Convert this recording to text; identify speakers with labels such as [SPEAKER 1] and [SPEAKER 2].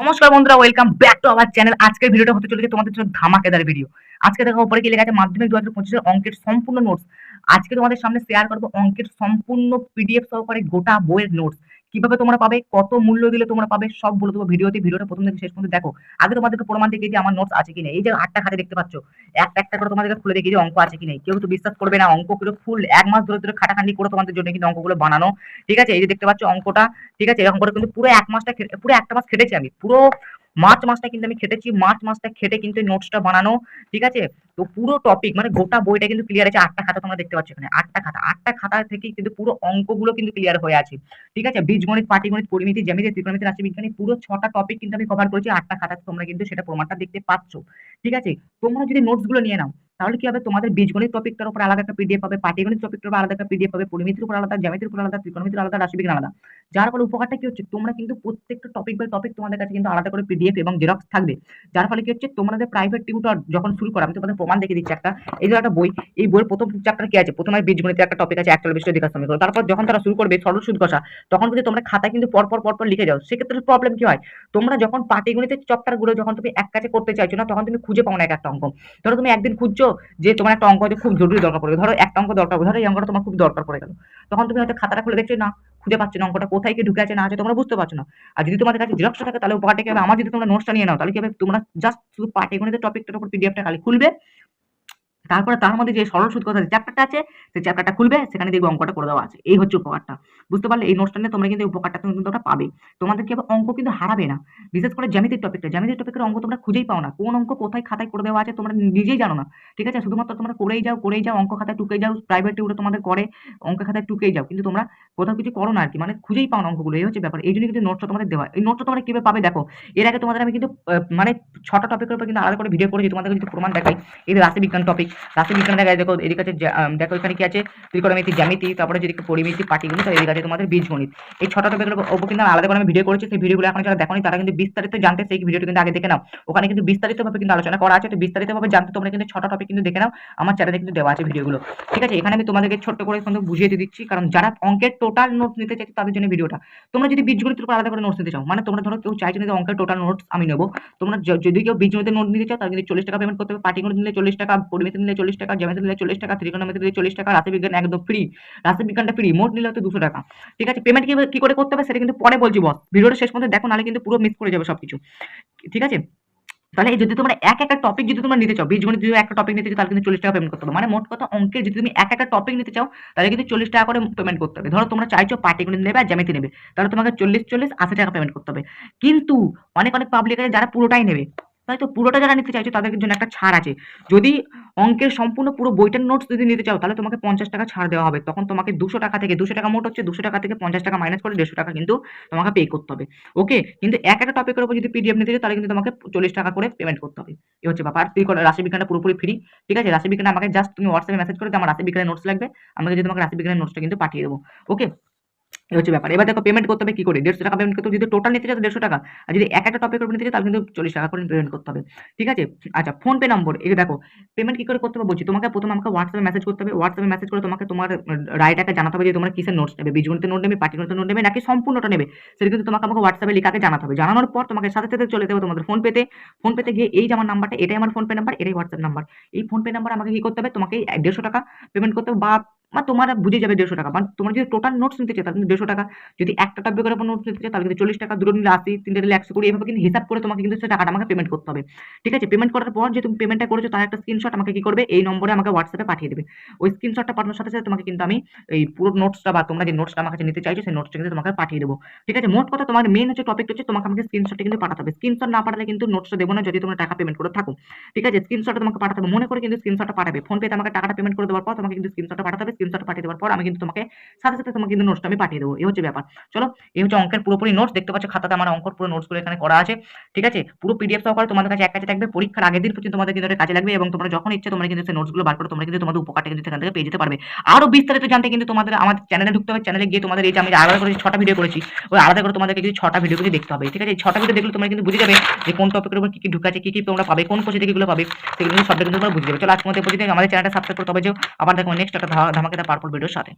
[SPEAKER 1] নমস্কার বন্ধুরা welcome back to our channel আজকের ভিডিওটা হতে চলেছে তোমাদের জন্য ধামাকেদার ভিডিও আজকে দেখো, উপরে কি লেখা আছে? মাধ্যমিক দু হাজার পঁচিশের অঙ্কের সম্পূর্ণ নোটস আজকে তোমাদের সামনে শেয়ার করব অঙ্কের সম্পূর্ণ পিডিএফ সহকারে গোটা বইয়ের নোটস কীভাবে তোমরা পাবে, কত মূল্য দিলে তোমরা পাবে, সব বলে দেবো ভিডিওতে। ভিডিওটা প্রথম থেকে শেষ পর্যন্ত দেখো। আগে তোমাদেরকে প্রমাণ দেখিয়ে আমার নোটস আছে কিনা এই যে আটটা খাতে দেখতে পাচ্ছ, একটা একটা করে তোমাদেরকে খুলে দেখিয়ে অঙ্ক আছে কিনা কেউ তো বিশ্বাস করবে না অঙ্কগুলো ফুল এক মাস ধরে ধরে খাটাখাটি করে তোমাদের জন্য কিন্তু অঙ্কগুলো বানানো। ঠিক আছে? এই যে দেখতে পাচ্ছ অঙ্কটা, ঠিক আছে? এরকম করে কিন্তু পুরো এক মাসটা পুরো একটা মাস খেটেছি আমি। পুরো মার্চ মাসটা কিন্তু আমি খেটেছি, মার্চ মাসটা খেটে কিন্তু নোটসটা বানানো, ঠিক আছে? তো পুরো টপিক মানে গোটা বইটা কিন্তু ক্লিয়ার আছে, আটটা খাতা তোমরা দেখতে পাচ্ছ এখানে, আটটা খাতা আটটা খাতা থেকে কিন্তু পুরো অঙ্কগুলো কিন্তু ক্লিয়ার হয়ে আছে, ঠিক আছে? বীজগণিত, পাটিগণিত, পরিমিতি, জ্যামিতি, ত্রিকোণমিতি, রাশিবিজ্ঞানী পুরো ছটা টপিক কিন্তু আমি কভার করেছি, আটটা খাতাতে তোমরা কিন্তু সেটা প্রমাণটা দেখতে পাচ্ছ, ঠিক আছে? তোমরা যদি নোটসগুলো নিয়ে নাও, তাহলে কি হবে? তোমাদের বীজগণিত টপিকটার উপর আলাদা একটা পিডিএফ পাবে, পাটিগণিত টপিকটার উপর আলাদা একটা পিডিএফ পাবে, পরিমিতির উপর আলাদা, জ্যামিতির উপর আলাদা, ত্রিকোণমিতির আলাদা, রাশিবিজ্ঞান আলাদা। যার ফলে উপকারটা কি হচ্ছে? তোমরা কিন্তু প্রত্যেকটা টপিক বাই টপিক তোমাদের কাছে কিন্তু আলাদা করে পিডিএফ এবং জেরক্স থাকবে। যার ফলে কি হচ্ছে? তোমাদের প্রাইভেট টিউটর যখন শুরু করা, আমি তোমাদের প্রমাণ দেখে দিচ্ছি একটা। এই যে একটা বই, এই বইয়ের প্রথম চ্যাপ্টার কি আছে? প্রথমে বীজগণিতের একটা টপিক আছে একটা একচল্লিশ অধিকার সমীকরণ তারপর যখন তারা শুরু করবে, সরল সুদ কষা তখন যদি তোমরা খাতা কিন্তু পরপর পরপর লিখে যাও, সেক্ষেত্রে প্রবলেম কি হয়? তোমরা যখন পাটিগণিতের চ্যাপ্টারগুলো যখন তুমি এক কাছে করতে চাইছো না, তখন তুমি খুঁজে পাও না এক একটা অঙ্ক। ধরো তুমি একদিন খুঁজছো যে তোমার একটা অঙ্ক খুব জরুরি দরকার পড়বে। ধরো একটা অঙ্ক দরকার পড়বে। ধরো এই অঙ্কটা তোমার খুব দরকার পড়ে গেল। তখন তুমি হয়তো খাতাটা খুলে দেখছ না খুঁজে পাচ্ছ না, অঙ্কটা কোথায় কি ঢুকে আছে না আছে তোমরা বুঝতে পারছ না। আর যদি তোমাদের কাছে জেরক্সটা থাকে তাহলে পার্টে আমার যদি তোমরা নোটসটা নিয়ে নাও, তাহলে কি হবে? তোমরা জাস্ট শুধু পার্টে পাটিগণিতের টপিকটার উপর পিডিএফটা খালি খুলবে তারপরে তার মধ্যে যে সরল সুদ কথা চ্যাপ্টারটা আছে, সেই চ্যাপ্টারটা খুলবে, সেখানে দেখবে অঙ্কটা করে দেওয়া আছে। এই হচ্ছে উপকারটা। বুঝতে পারলে এই নোটসটা নিয়ে তোমরা কিন্তু উপকারটা তুমি কিন্তু ওটা পাবে। তোমাদের কি অঙ্ক কিন্তু হারাবে না। বিশেষ করে জ্যামিতির টপিকটা জ্যামিতির টপিকের অঙ্ক তোমরা খুঁজেই পাও না। কোন অঙ্ক কোথায় খাতায় করে দেওয়া আছে তোমরা নিজেই জানো না। ঠিক আছে? শুধুমাত্র তোমরা করেই যাও করেই যাও, অঙ্ক খাতায় টুকে যাও প্রাইভেট টিউটর তোমাদের করে, অঙ্ক খাতায় টুকেই যাও। কিন্তু তোমরা কোথাও কিছু করো না আর কি। মানে খুঁজেই পাও না অঙ্কগুলো। এই হচ্ছে ব্যাপার। এই জন্য কিন্তু নোটসটা তোমাদের দেওয়া। এই নোটসটা তোমরা কীভাবে পাবে দেখো। এর আগে তোমাদের আমি কিন্তু মানে ছটা টপিকের উপর কিন্তু আলাদা করে ভিডিও করেছি। তোমাদের কিন্তু প্রমাণ দেখাই। এই রাশিবিজ্ঞান টপিক রাশিবিজ্ঞান দেখায় দেখো এদিকে আছে দেখো এখানে কি আছে? ত্রিকোণমিতি জ্যামিতি, তারপরে যেদিকে পরিমিতি পাটিগণিত আর এদিকে আছে তোমাদের বীজগণিত। এই ছটা টপিকের উপর কিন্তু আলাদা করে আমি ভিডিও করেছি, সেই ভিডিওগুলো এখন যারা দেখোনি, তারা কিন্তু বিস্তারিত জানতে সেই ভিডিওটি কিন্তু আগে দেখে নাও। ওখানে কিন্তু বিস্তারিতভাবে কিন্তু আলোচনা করা আছে, তো বিস্তারিতভাবে জানতে তোমরা কিন্তু ছটা টপিক কিন্তু দেখে নাও, আমার চ্যানেলে কিন্তু দেওয়া আছে ভিডিওগুলো ঠিক আছে, এখানে আমি তোমাদেরকে ছোট্ট করে কিন্তু বুঝিয়ে দিয়ে দিচ্ছি, কারণ যারা অঙ্কের টোটাল নোটস নিতে চাইছে তাদের জন্য ভিডিওটা তোমরা যদি বীজগণিতের উপর আলাদা করে নোটস নিতে চাও মানে তোমরা ধরো কেউ চাইছো না যে অঙ্কের টোটাল নোটস আমি নেব, তোমরা যদি কেউ বীজগণিতের নোট নিতে চাও, তাহলে কিন্তু চল্লিশ টাকা পেমেন্ট করতে হবে পাটিগণিত নিলে চল্লিশ টাকা, পরিমিতি চল্লিশ টাকা জ্যামিতি নিলে চল্লিশ টাকা ত্রিকোণমিতি নিলে চল্লিশ টাকা, রাশিবিজ্ঞান একদম ফ্রি রাশিবিজ্ঞানটা ফ্রি মোট নিলে হচ্ছে দুশো টাকা। ঠিক আছে পেমেন্ট কি করে করতে হবে সেটা কিন্তু পরে বলছি বস ভিডিওটা শেষ পর্যন্ত দেখো, নাহলে কিন্তু পুরো মিস করে যাবে সবকিছু। ঠিক আছে? তাহলে যদি তোমরা এক একটা টপিক যদি তোমরা নিতে চাও বীজগণিত যদি একটা টপিক নিতে চাও, তাহলে কিন্তু চল্লিশ টাকা পেমেন্ট করতে হবে। মানে মোট কথা অঙ্কের যদি তুমি এক একটা টপিক নিতে চাও, তাহলে কিন্তু চল্লিশ টাকা করে পেমেন্ট করতে হবে। ধরো তোমরা চাইছো পাটিগণিত নেবে আর জ্যামিতি নেবে, তাহলে তোমাকে চল্লিশ চল্লিশ, আশি টাকা পেমেন্ট করতে হবে। কিন্তু অনেক অনেক পাবলিক আছে যারা পুরোটাই নেবে। তাই তো পুরোটা যারা নিতে চাইছো, তাদের জন্য একটা ছাড় আছে। যদি অঙ্কের সম্পূর্ণ পুরো বইটার নোটস যদি নিতে চাও, তাহলে তোমাকে পঞ্চাশ টাকা ছাড় দেওয়া হবে। তখন তোমাকে দুশো টাকা থেকে, দুশো টাকা মোট হচ্ছে দুশো টাকা থেকে পঞ্চাশ টাকা মাইনাস করে দেড়শো টাকা কিন্তু তোমাকে পে করতে হবে। ওকে কিন্তু এক একটা টপিকের উপর যদি পিডিএফ নিতে চাও, তাহলে কিন্তু তোমাকে চল্লিশ টাকা করে পেমেন্ট করতে হবে। এই হচ্ছে ব্যাপার। তুই রাশিবিজ্ঞানটা পুরোপুরি ফ্রি ঠিক আছে? রাশিবিজ্ঞান আমাকে জাস্ট তুমি হোয়াটসঅ্যাপে মেসেজ করে আমার রাশিবিজ্ঞানের নোটস লাগবে। আমাকে যদি তোমাকে রাশিবিজ্ঞানের নোটসটা কিন্তু পাঠিয়ে দেবো। ওকে এই হচ্ছে ব্যাপার। এবার দেখো পেমেন্ট করতে হবে কি করে? দেড়শো টাকা পেমেন্ট করতে যদি টোটাল নিতে চাও দেড়শো টাকা। আর যদি এক একটা টপিকের উপর নিতে চাও তাহলে কিন্তু চল্লিশ টাকা করে পেমেন্ট করতে হবে। ঠিক আছে? আচ্ছা ফোন পে নম্বর এই দেখো পেমেন্ট কি করে করতে হবে বলছি? তোমাকে প্রথমে আমাকে হোয়াটসঅ্যাপে মেসেজ করতে হবে। হোয়াটসঅ্যাপে মেসেজ করে তোমাকে তোমার রায়টাকে জানাতে হবে যে তোমার কিসের নোটস নেবে। বীজগণিতের নোট নেবে পাটিগণিতের নোট নেবে, নাকি সম্পূর্ণটা নেবে? সেটা কিন্তু তোমাকে আমাকে হোয়াটসঅ্যাপে লেখাকে জানাতে হবে। জানানোর পর তোমাকে সাথে সাথে চলে যাবে তোমাদের ফোন পেতে ফোন পেতে গিয়ে এই যে আমার নাম্বারটা এটাই আমার ফোন পে নাম্বার এটাই হোয়াটসঅ্যাপ নাম্বার এই ফোন পে নাম্বার আমাকে কি করতে হবে? তোমাকে দেড়শো টাকা পেমেন্ট করতে হবে বা বা তোমার বুঝে যাবে দেড়শো টাকা। বা তোমার যদি টোটাল নোটস নিতে চাও, তাহলে দেড়শো টাকা। যদি একটা টপিকের উপর নোটস নিতে চাও, তাহলে কিন্তু চল্লিশ টাকা দুটো নিলে আশি, তিনটে নিলে একশো কুড়ি, এভাবে কিন্তু হিসাব করে তোমাকে কিন্তু সে টাকাটা আমাকে পেমেন্ট করতে হবে। ঠিক আছে? পেমেন্ট করার পর যে তুমি পেমেন্টটা করেছ, তার একটা স্ক্রিনশট আমাকে কি করবে? এই নম্বরে আমাকে হোয়াটসঅ্যাপে পাঠিয়ে দেবে। ওই স্ক্রিনশটটা পাঠানোর সাথে সাথে তোমাকে কিন্তু আমি এই পুরো নোটসটা বা তোমরা যে নোটসটা আমার কাছে নিতে চাইছো, সেই নোটসটা কিন্তু তোমাকে পাঠিয়ে দেবো। ঠিক আছে? মোট কথা তোমার মেন হচ্ছে টপিক হচ্ছে তোমাকে আমাকে স্ক্রিনশটটা কিন্তু পাঠাতে হবে। স্ক্রিনশট না পাঠালে কিন্তু নোটসটা দেবো না যদি তোমরা টাকা পেমেন্ট করে থাকো। ঠিক আছে? স্ক্রিনশটটা তোমাকে পাঠাতে হবে। মনে করে কিন্তু স্ক্রিনশটটা পাঠাবে। ফোন পেতে আমাকে টাকাটা পেমেন্ট করে দেওয়ার পর তোমাকে কিন্তু স্ক্রিনশটটা পাঠাতে হবে। স্ক্রিনশটটা পাঠিয়ে দেওয়ার পর আমি কিন্তু তোমাকে, সাথে সাথে তোমাকে কিন্তু নোটসটা আমি পাঠিয়ে দেবো। এই হচ্ছে ব্যাপার। চলো, এই হচ্ছে অঙ্কের পুরোপুরি নোটস দেখতে পাচ্ছ, খাতাতে আমার অঙ্কর পুরো নোটসগুলো এখানে করা আছে। ঠিক আছে? পুরো পিডিএফ সহকারে তোমাদের কাছে এক কাছে থাকবে। পরীক্ষার আগের দিন পর্যন্ত তোমাদের কিন্তু কাজে লাগবে এবং তোমরা যখন ইচ্ছে তোমরা কিন্তু সেই নোটসগুলো বার করে, তোমরা কিন্তু তোমাদের উপকারটা কিন্তু সেখান থেকে পেয়ে যেতে পারবে। আরও বিস্তারিত জানতে কিন্তু তোমাদের আমাদের চ্যানেলে ঢুকতে হবে। চ্যানেলে গিয়ে তোমাদের এই যে আমি আলাদা করে ছটা ভিডিও করেছি, ওই আলাদা করে তোমাদেরকে কিন্তু ছটা ভিডিও কিন্তু দেখতে হবে। ঠিক আছে? ছটা ভিডিও দেখলে তোমরা কিন্তু বুঝে যাবে যে কোন টপিকের উপর কি কি ঢুকাছে কি কি তোমরা পাবে, কোন কোচে থেকে এগুলো পাবে, সেগুলো কিন্তু সবটা কিন্তু তোমরা বুঝে যাবে। চলো আজকে মধ্যে প্রতিদিন আমাদের চ্যানেলটা সাবস্ক্রাইব করতে হবে যে আবার দেখো নেক্সট একটা ধা- তার পারপল ভিডিওর সাথে।